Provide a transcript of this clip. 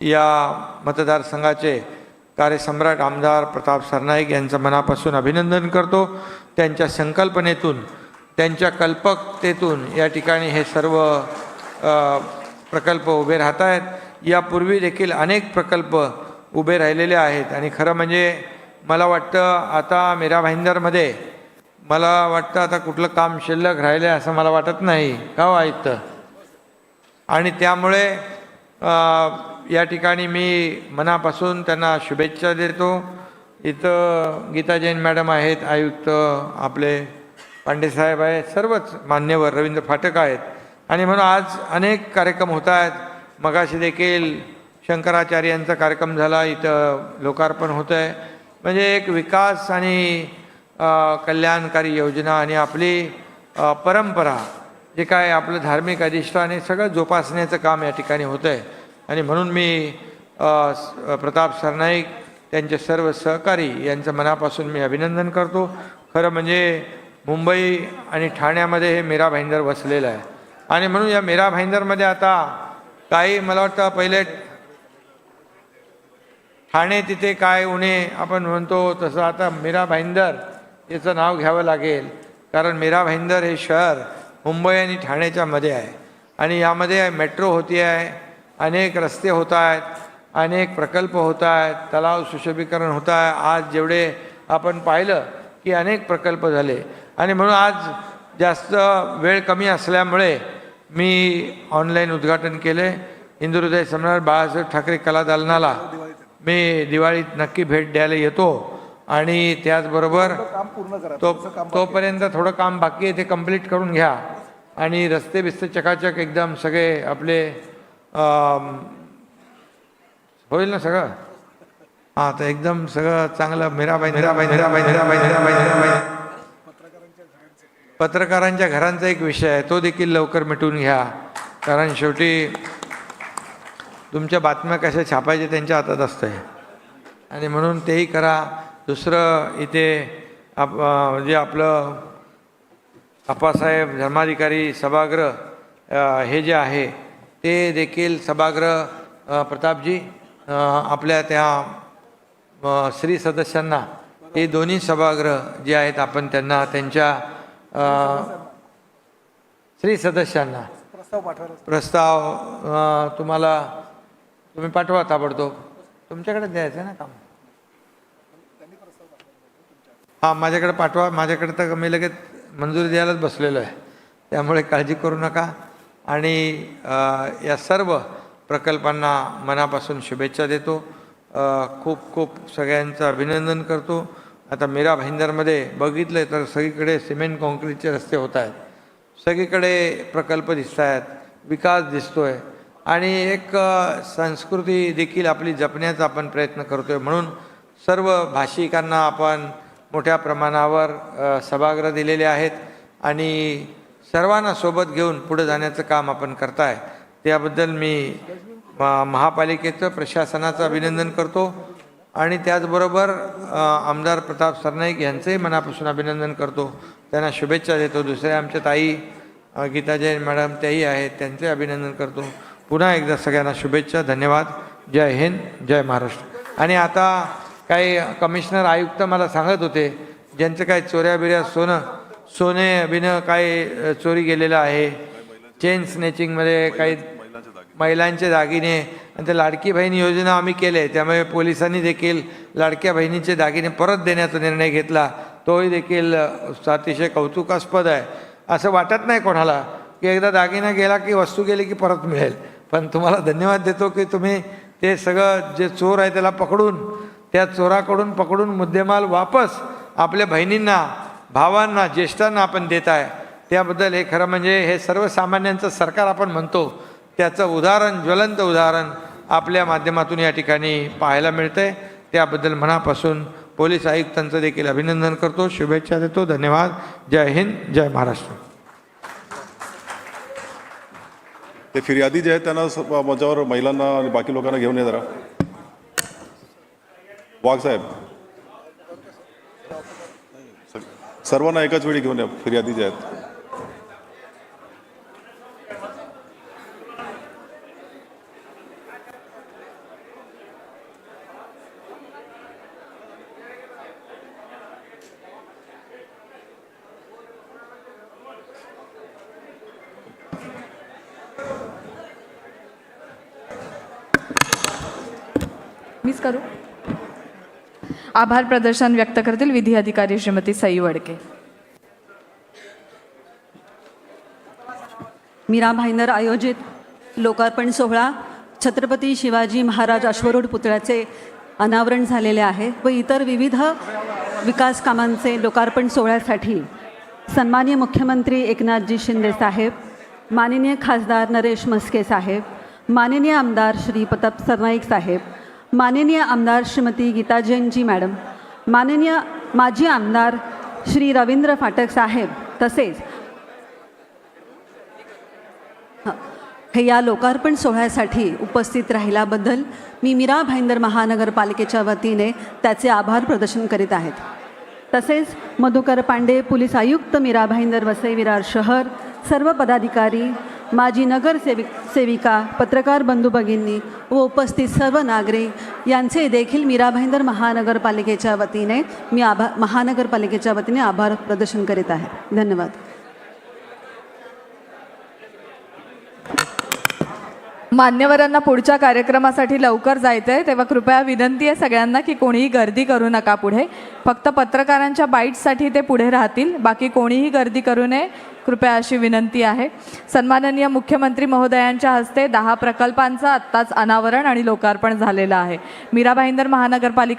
या मतदारसंघाचे कार्यसम्राट आमदार प्रताप सरनाईक यांचं मनापासून अभिनंदन करतो. त्यांच्या संकल्पनेतून त्यांच्या कल्पकतेतून या ठिकाणी हे सर्व प्रकल्प उभे राहत आहेत. यापूर्वी देखील अनेक प्रकल्प उभे राहिलेले आहेत. आणि खरं म्हणजे मला वाटतं आता मीरा भाईंदरमध्ये मला वाटतं आता कुठलं काम शिल्लक राहिलं आहे असं मला वाटत नाही. का हो वाईत आणि त्यामुळे या ठिकाणी मी मनापासून त्यांना शुभेच्छा देतो. इथं गीता जैन मॅडम आहेत आयुक्त आपले पांडेसाहेब आहेत सर्वच मान्यवर रवींद्र फाटक आहेत. आणि म्हणून आज अनेक कार्यक्रम होत आहेत. मगाशी देखील शंकराचार्यांचा कार्यक्रम झाला इथं लोकार्पण होतं आहे. म्हणजे एक विकास आणि कल्याणकारी योजना आणि आपली परंपरा जे काय आपलं धार्मिक अधिष्ठान हे सगळं जोपासण्याचं काम या ठिकाणी होतं आहे. आणि म्हणून मी प्रताप सरनाईक त्यांचे सर्व सहकारी यांचं मनापासून मी अभिनंदन करतो. खरं म्हणजे मुंबई आणि ठाण्यामध्ये हे मीरा भाईंदर वसलेलं आहे. आणि म्हणून या मीरा भाईंदरमध्ये आता काही मला वाटतं पहिले ठाणे तिथे काय उणे आपण म्हणतो तसं आता मीरा भाईंदर याचं नाव घ्यावं लागेल. कारण मीरा भाईंदर हे शहर मुंबई आणि ठाण्याच्या मध्ये आहे. आणि यामध्ये मेट्रो होती आहे. अनेक रस्ते होत आहेत अनेक प्रकल्प होत आहेत तलाव सुशोभीकरण होत आहे आज जेवढे आपण पाहिलं की अनेक प्रकल्प झाले. आणि म्हणून आज जास्त वेळ कमी असल्यामुळे मी ऑनलाईन उद्घाटन केले. इंदुहृदय सम्राट बाळासाहेब ठाकरे कला दालनाला मी दिवाळीत नक्की भेट द्यायला येतो. आणि त्याचबरोबर तो तोपर्यंत थोडं काम बाकी आहे ते कंप्लीट करून घ्या. आणि रस्ते बिस्ते चकाचक एकदम सगळे आपले होईल ना सगळं. हां तर एकदम सगळं चांगलं मीराबाई मीराबाई मीराबाई मीराबाई मीराबाई मीराबाई. पत्रकारांच्या घरांचा एक विषय आहे तो देखील लवकर मिटवून घ्या. कारण शेवटी तुमच्या बातम्या कशा छापायच्या त्यांच्या हातात असतंय. आणि म्हणून तेही करा. दुसरं इथे आप जे आपलं आप्पासाहेब धर्माधिकारी सभागृह हे जे आहे ते देखील सभागृह प्रतापजी आपल्या त्या श्री सदस्यांना हे दोन्ही सभागृह जे आहेत आपण त्यांना त्यांच्या श्री सदस्यांना प्रस्ताव तुम्हाला तुम्ही पाठवा ताबडतोब. तुमच्याकडे द्यायचं आहे ना काम? हां माझ्याकडे पाठवा. माझ्याकडे तर मी लगेच मंजुरी द्यायलाच बसलेलो आहे. त्यामुळे काळजी करू नका. आणि या सर्व प्रकल्पांना मनापासून शुभेच्छा देतो. खूप खूप सगळ्यांचं अभिनंदन करतो. आता मीरा भाईंदरमध्ये बघितलं तर सगळीकडे सिमेंट काँक्रीटचे रस्ते होत आहेत. सगळीकडे प्रकल्प दिसत आहेत. विकास दिसतो आहे आणि एक संस्कृती देखील आपली जपण्याचा आपण प्रयत्न करतो आहे म्हणून सर्व भाषिकांना आपण मोठ्या प्रमाणावर सभागृह दिलेले आहेत. आणि सर्वांना सोबत घेऊन पुढे जाण्याचं काम आपण करताय. त्याबद्दल मी महापालिकेचं प्रशासनाचं अभिनंदन करतो. आणि त्याचबरोबर आमदार प्रताप सरनाईक यांचंही मनापासून अभिनंदन करतो. त्यांना शुभेच्छा देतो. दुसरे आमच्या ताई गीता जैन मॅडम त्याही आहेत त्यांचे अभिनंदन करतो. पुन्हा एकदा सगळ्यांना शुभेच्छा धन्यवाद. जय हिंद जय महाराष्ट्र. आणि आता काही कमिशनर आयुक्त मला सांगत होते ज्यांचं काही चोऱ्या बिऱ्या सोनं सोने बिनं काय चोरी गेलेलं आहे. चेन स्नेचिंगमध्ये काही महिलांचे दागिने आणि ते लाडकी बहीण योजना आम्ही केले त्यामुळे पोलिसांनी देखील लाडक्या बहिणींचे दागिने परत देण्याचा निर्णय घेतला. तोही देखील अतिशय कौतुकास्पद आहे. असं वाटत नाही कोणाला की एकदा दागिना गेला की वस्तू गेली की परत मिळेल. पण तुम्हाला धन्यवाद देतो की तुम्ही ते सगळं जे चोर आहे त्याला पकडून त्या चोराकडून पकडून मुद्देमाल वापस आपल्या बहिणींना भावांना ज्येष्ठांना आपण देत आहे त्याबद्दल हे खरं म्हणजे हे सर्वसामान्यांचं सरकार आपण म्हणतो. त्याचं उदाहरण ज्वलंत उदाहरण आपल्या माध्यमातून या ठिकाणी पाहायला मिळतंय. त्याबद्दल मनापासून पोलीस आयुक्तांचं देखील अभिनंदन करतो. शुभेच्छा देतो. धन्यवाद. जय हिंद. जय महाराष्ट्र. ते फिर्यादी जे आहेत त्यांना माझ्यावर महिलांना आणि बाकी लोकांना घेऊन ये जरा. वाघ साहेब. सर्वांना एकाच वेळी घेऊन या फिर्यादी ज्या आहेत. मीच करू आभार प्रदर्शन व्यक्त करतील विधी अधिकारी श्रीमती सई वडके. मीरा भाईंदर आयोजित लोकार्पण सोहळा छत्रपती शिवाजी महाराज अश्वरूढ पुतळ्याचे अनावरण झालेले आहे व इतर विविध विकास कामांचे लोकार्पण सोहळ्यासाठी सन्माननीय मुख्यमंत्री एकनाथजी शिंदे साहेब माननीय खासदार नरेश म्हस्के साहेब माननीय आमदार श्री प्रताप सरनाईक साहेब माननीय आमदार श्रीमती गीता जैनजी मॅडम माननीय माजी आमदार श्री रवींद्र फाटक साहेब तसेच हे या लोकार्पण सोहळ्यासाठी उपस्थित राहिल्याबद्दल मी मीरा भाईंदर महानगरपालिकेच्या वतीने त्याचे आभार प्रदर्शन करीत आहेत. तसेच मधुकर पांडे पोलीस आयुक्त मीरा भाईंदर वसई विरार शहर सर्व पदाधिकारी माजी नगरसेविक सेविका पत्रकार बंधू भगिनी व उपस्थित सर्व नागरिक यांचे देखील मीरा भाईंदर महानगरपालिकेच्या वतीने मी आभा महानगरपालिकेच्या वतीने आभार प्रदर्शन करीत आहे. धन्यवाद. मान्यवरांना पुढच्या कार्यक्रमासाठी लवकर जायचं आहे तेव्हा कृपया विनंती आहे सगळ्यांना की कोणीही गर्दी करू नका पुढे. फक्त पत्रकारांच्या बाईट्ससाठी ते पुढे राहतील. बाकी कोणीही गर्दी करू नये. कृपया अशी विनंती आहे. सन्माननीय मुख्यमंत्री महोदयांच्या हस्ते दहा प्रकल्पांचं आत्ताच अनावरण आणि लोकार्पण झालेलं आहे. मीरा भाईंदर महानगरपालिका